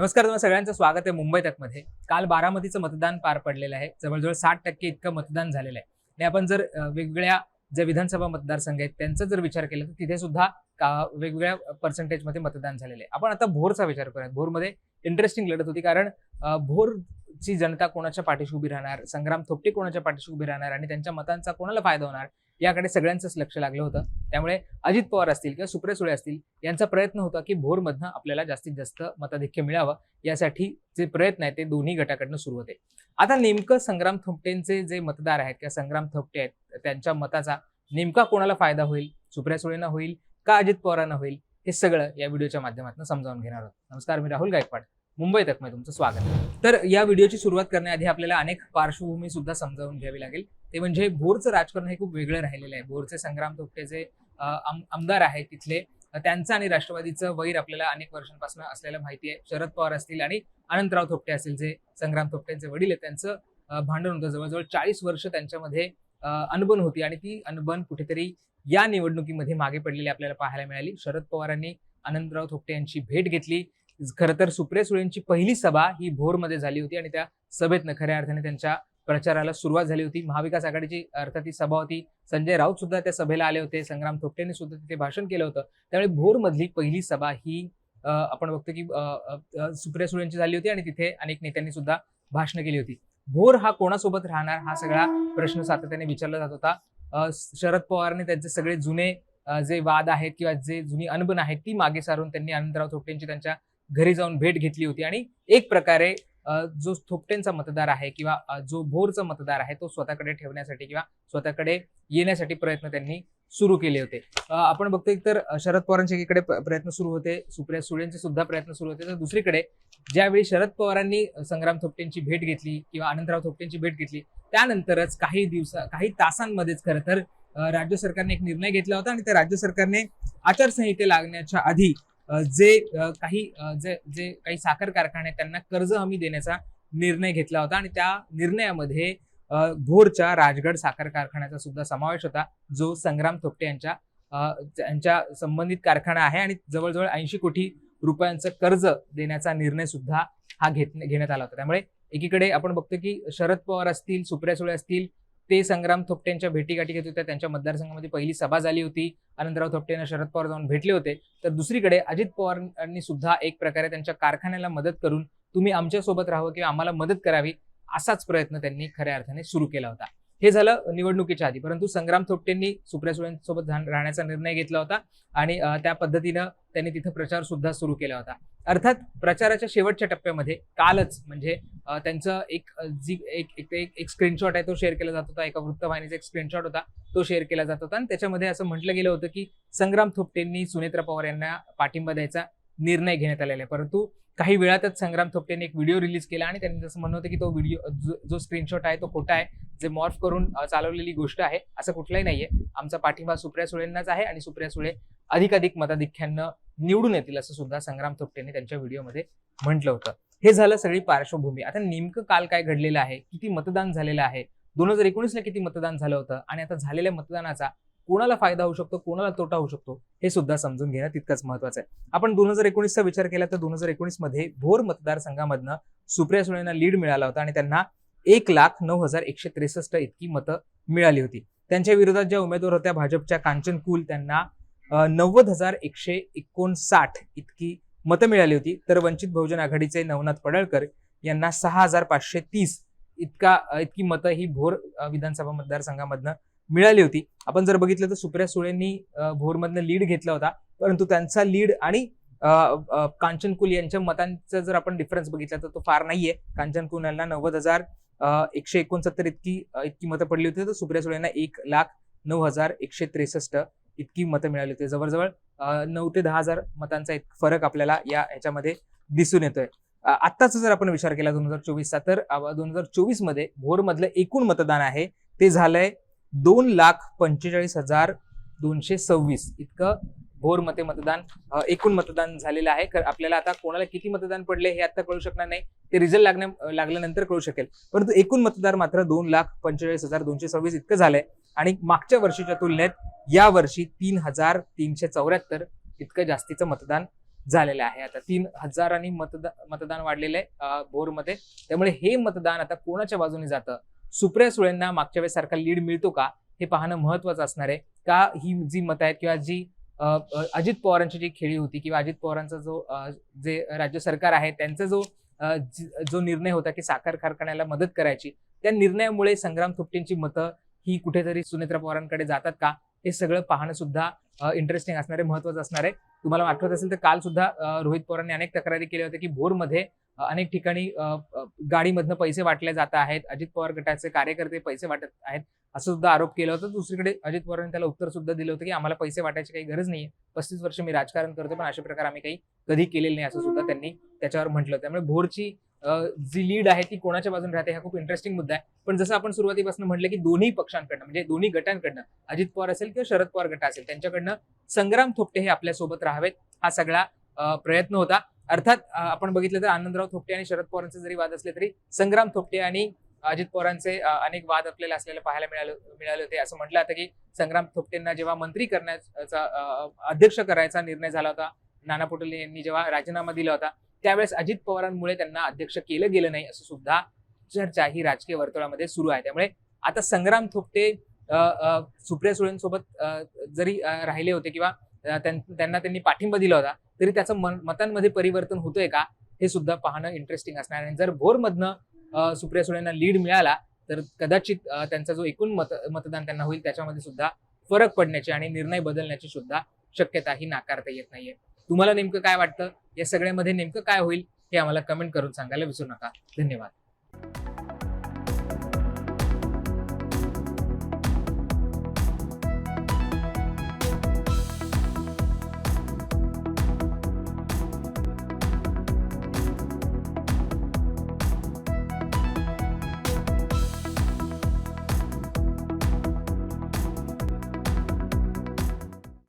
नमस्कार तुम्हाला सगळ्यांचं स्वागत आहे मुंबई तकमध्ये. काल बारामतीचं मतदान पार पडलेलं आहे. जवळजवळ साठ टक्के इतकं मतदान झालेलं आहे. आणि आपण जर वेगवेगळ्या जे विधानसभा मतदारसंघ आहेत त्यांचा जर विचार केला तर तिथे सुद्धा का- वेगवेगळ्या पर्सेंटेजमध्ये मतदान झालेलं आहे. आपण आता भोरचा विचार करूयात. भोरमध्ये इंटरेस्टिंग लढत होती कारण भोरची जनता कोणाच्या पाठीशी उभी राहणार संग्राम थोपटे कोणाच्या पाठीशी उभी राहणार आणि त्यांच्या मतांचा कोणाला फायदा होणार याकडे सगळ्यांचंच लक्ष लागलं होतं. त्यामुळे अजित पवार असतील किंवा सुप्रिया सुळे असतील यांचा प्रयत्न होता की भोरमधनं आपल्याला जास्तीत जास्त मताधिक्य मिळावं. यासाठी जे प्रयत्न आहेत ते दोन्ही गटाकडनं सुरू होते. आता नेमकं संग्राम थोपटेंचे जे मतदार आहेत किंवा संग्राम थोपटे आहेत त्यांच्या मताचा नेमका कोणाला फायदा होईल? सुप्रिया सुळेंना होईल का अजित पवारांना होईल? हे सगळं या व्हिडिओच्या माध्यमातून समजावून घेणार आहोत. नमस्कार मी राहुल गायकवाड. मुंबई तकमध्ये तुमचं स्वागत. तर या व्हिडिओची सुरुवात करण्याआधी आपल्याला अनेक पार्श्वभूमी सुद्धा समजावून घ्यावी लागेल. ते म्हणजे भोरचं राजकारण हे खूप वेगळं राहिलेलं आहे. भोरचे संग्राम थोपटे जे आम- आमदार आहेत तिथले त्यांचं आणि राष्ट्रवादीचं वैर आपल्याला अनेक वर्षांपासून असलेलं माहिती आहे. शरद पवार असतील आणि अनंतराव थोपटे असतील जे संग्राम थोपटेंचे वडील आहेत त्यांचं भांडण होतं. जवळजवळ चाळीस वर्ष त्यांच्यामध्ये अनबन होती आणि ती अनबन कुठेतरी या निवडणुकीमध्ये मागे पडलेली आपल्याला पाहायला मिळाली. शरद पवारांनी अनंतराव थोपटे यांची भेट घेतली. खरं तर सुप्रिया सुळेंची पहिली सभा ही भोरमध्ये झाली होती आणि त्या सभेतनं खऱ्या अर्थाने त्यांच्या प्रचाराला सुरुवात झाली होती. महाविकास आघाडीची अर्थात ती सभा होती. संजय राऊत सुद्धा त्या सभेला आले होते. संग्राम थोपटेने सुद्धा तिथे भाषण केलं होतं. त्यामुळे भोरमधली पहिली सभा ही आपण बघतो की सुप्रिया सुळेंची झाली होती आणि तिथे अनेक नेत्यांनी सुद्धा भाषणं केली होती. भोर हा कोणासोबत राहणार? हा सगळा प्रश्न सातत्याने विचारला जात होता. शरद पवारने त्यांचे सगळे जुने जे वाद आहेत किंवा जे जुनी अनबन आहेत ती मागे सारून त्यांनी अनंतराव थोपटेंची त्यांच्या घरी जाऊन भेट घेतली होती. आणि एक प्रकारे जो थोपटेंचा मतदार आहे किंवा जो भोरचा मतदार आहे तो स्वतःकडे ठेवण्यासाठी किंवा स्वतःकडे येण्यासाठी प्रयत्न त्यांनी सुरू केले होते. आपण बघतोय तर शरद पवारांच्या एकीकडे प्रयत्न सुरू होते सुप्रिया सुळेंचे सुद्धा प्रयत्न सुरू होते. तर दुसरीकडे ज्यावेळी शरद पवारांनी संग्राम थोपटेंची भेट घेतली किंवा अनंतराव थोपटेंची भेट घेतली त्यानंतरच काही दिवसा काही तासांमध्येच खरं तर राज्य सरकारने एक निर्णय घेतला होता आणि त्या राज्य सरकारने आचारसंहिते लागण्याच्या आधी जे काही जे जे काही साखर कारखाने आहेत, त्यांना कर्ज हमी देण्याचा निर्णय घेतला होता आणि त्या निर्णयामध्ये घोरच्या भोरच्या राजगड साखर कारखान्याचा सुद्धा समावेश होता जो संग्राम थोपटे यांच्या यांच्या संबंधित कारखाना आहे आणि जवळजवळ ऐंशी कोटी रुपयांचं कर्ज देण्याचा निर्णय सुद्धा हा घेत घेण्यात आला होता. त्यामुळे एकीकडे आपण बघतो की शरद पवार असतील सुप्रिया सुळे असतील ते संग्राम थोपटेंच्या भेटीगाठी घेत होत्या. त्यांच्या मतदारसंघामध्ये पहिली सभा झाली होती. अनंतराव थोपटेंना शरद पवार जाऊन भेटले होते. तर दुसरीकडे अजित पवारांनी सुद्धा एक प्रकारे त्यांच्या कारखान्याला मदत करून तुम्ही आमच्यासोबत राहावं किंवा आम्हाला मदत करावी असाच प्रयत्न त्यांनी खऱ्या अर्थाने सुरू केला होता. हे झालं निवडणुकीच्या आधी. परंतु संग्राम थोपटेंनी सुप्रिया सुळेंसोबत जाण- राहण्याचा निर्णय घेतला होता आणि त्या पद्धतीनं त्यांनी तिथं प्रचार सुद्धा सुरू केला होता. अर्थात प्रचाराच्या शेवटच्या टप्प्यामध्ये कालच म्हणजे त्यांचं एक जी एक एक- एक एक स्क्रीनशॉट आहे तो शेअर केला जात होता. एका वृत्तवाहिनीचा एक स्क्रीनशॉट होता तो शेअर केला जात होता. आणि त्याच्यामध्ये असं म्हटलं गेलं होतं की संग्राम थोपटेंनी सुनेत्रा पवार यांना पाठिंबा द्यायचा निर्णय घेण्यात आलेला आहे. परंतु काही वेळातच संग्राम थोपटेने एक व्हिडिओ रिलीज केला आणि त्यांनी जसं म्हणत होतं की तो व्हिडिओ जो- स्क्रीनशॉट आहे तो खोटा आहे जे मॉर्फ करून चालवलेली गोष्ट आहे असं कुठलंही नाहीये. आमचा पाठिंबा सुप्रिया सुळेंनाच आहे आणि सुप्रिया सुळे अधिकाधिक मताधिक्यांना निवडून येतील असं सुद्धा संग्राम थोपटेने त्यांच्या व्हिडिओमध्ये म्हटलं होतं. हे झालं सगळी पार्श्वभूमी. आता नेमकं काल काय घडलेलं आहे किती मतदान झालेलं आहे? दोन हजार एकोणीसला किती मतदान झालं होतं? आणि आता झालेल्या मतदानाचा कोणाला फायदा होऊ शकतो कोणाला तोटा होऊ शकतो हे सुद्धा समजून घेणं तितकंच महत्वाचं आहे. आपण दोन हजार एकोणीसचा विचार केला तर दोन हजार एकोणीसमध्ये भोर मतदारसंघामधनं सुप्रिया सुळेंना लीड मिळाला होता आणि त्यांना एक लाख नऊ हजार एकशे त्रेसष्ट इतकी मतं मिळाली होती. त्यांच्या विरोधात ज्या उमेदवार होत्या भाजपच्या कांचन कुल त्यांना नव्वद हजार एकशे एकोणसाठ इतकी मतं मिळाली होती. तर वंचित बहुजन आघाडीचे नवनाथ पडळकर यांना सहा हजार पाचशे तीस इतका इतकी मतं ही भोर विधानसभा मतदारसंघामधनं मिळाली होती. आपण जर बघितलं तर सुप्रिया सुळेंनी भोरमधनं लीड घेतला होता. परंतु त्यांचा लीड आणि कांचनकुल कांचन कुल यांच्या मतांचा जर आपण डिफरन्स बघितला तर तो फार नाहीये. कांचन कुल यांना नव्वद हजार एकशे एकोणसत्तर इतकी इतकी मतं पडली होती. तर सुप्रिया सुळेंना एक लाख नऊ हजार एकशे त्रेसष्ट इतकी मतं मिळाली होती. जवळजवळ नऊ ते दहा हजार मतांचा एक फरक आपल्याला या ह्याच्यामध्ये दिसून येतोय. अ, आत्ताचा जर आपण विचार केला दोन हजार चोवीसचा तर दोन हजार चोवीसमध्ये भोरमधलं एकूण मतदान आहे. ते झालंय दोन लाख पंचेचाळीस हजार दोनशे सव्वीस इतकं भोर मते मतदान एकूण मतदान झालेलं आहे. खरं आपल्याला आता कोणाला किती मतदान पडले हे आता कळू शकणार नाही. ते रिझल्ट लागण्या लागल्यानंतर कळू शकेल. परंतु एकूण मतदार मात्र दोन लाख पंचेचाळीस हजार दोनशे सव्वीस इतकं झालंय. आणि मागच्या वर्षीच्या तुलनेत या वर्षी तीन हजार तीनशे चौऱ्याहत्तर इतकं जास्तीचं मतदान झालेलं आहे. आता तीन हजारांनी मतदान मतदान वाढलेलं आहे भोरमध्ये त्यामुळे हे मतदान आता कोणाच्या बाजूने जातं? सुप्रिया सुळेंना मागच्या वेळेस सारखा लीड मिळतो का? हे पाहणं महत्वाचं असणार आहे. का ही जी मतं आहेत किंवा जी अजित पवारांची जी खेळी होती किंवा अजित पवारांचा जो जे राज्य सरकार आहे त्यांचा जो जो निर्णय होता की साखर कारखान्याला मदत करायची त्या निर्णयामुळे संग्राम थुपटेंची मतं ही कुठेतरी सुनेत्रा पवारांकडे जातात का? हे सगळं पाहणं सुद्धा इंटरेस्टिंग असणार आहे महत्वाचं असणार आहे. तुम्हाला आठवत असेल तर काल सुद्धा रोहित पवारांनी अनेक तक्रारी केल्या होत्या की भोरमध्ये अनेक ठिकाणी गाडीमधनं पैसे वाटले जात आहेत. अजित पवार गटाचे कार्यकर्ते पैसे वाटत आहेत. असं सुद्धा आरोप केला होता. दुसरीकडे अजित पवारांनी त्याला उत्तर सुद्धा दिलं होतं की आम्हाला पैसे वाटायची काही गरज नाहीये. पस्तीस वर्ष मी राजकारण करतो पण अशा प्रकार आम्ही काही कधी केलेलं नाही असं सुद्धा त्यांनी त्याच्यावर म्हटलं त्यामुळे भोरची जी लीड आहे ती कोणाच्या बाजूने राहते हा खूप इंटरेस्टिंग मुद्दा आहे. पण जसं आपण सुरुवातीपासून म्हटलं की दोन्ही पक्षांकडनं म्हणजे दोन्ही गटांकडनं अजित पवार असेल किंवा शरद पवार गट असेल त्यांच्याकडनं संग्राम थोपटे हे आपल्यासोबत राहावेत. हा सगळा प्रयत्न होता. अर्थात आपण बघितलं तर आनंदराव थोपटे आणि शरद पवारांचे जरी वाद असले तरी संग्राम थोपटे आणि अजित पवारांचे अनेक वाद आपल्याला असलेले पाहायला मिळाले मिळाले होते. असं म्हटलं आता की संग्राम थोपटेंना जेव्हा मंत्री करण्याचा अध्यक्ष करायचा निर्णय झाला होता नाना पटोले यांनी जेव्हा राजीनामा दिला होता त्यावेळेस अजित पवारांमुळे त्यांना अध्यक्ष केलं गेलं नाही असं सुद्धा चर्चा ही राजकीय वर्तुळामध्ये सुरू आहे. त्यामुळे आता संग्राम थोपटे सुप्रिया सुळेंसोबत जरी राहिले होते किंवा त्यांना त्यांनी पाठिंबा दिला होता तरी त्याचं मन- मतांमध्ये परिवर्तन होतंय का हे सुद्धा पाहणं इंटरेस्टिंग असणार. आणि जर भोरमधनं सुप्रिया सुळेंना लीड मिळाला तर कदाचित त्यांचा जो एकूण मत मतदान त्यांना होईल त्याच्यामध्ये सुद्धा फरक पडण्याची आणि निर्णय बदलण्याची सुद्धा शक्यता ही नाकारता येत नाहीये. तुम्हाला नेमकं काय वाटतं? या सगळ्यामध्ये नेमकं काय होईल हे आम्हाला कमेंट करून सांगायला विसरू नका. धन्यवाद.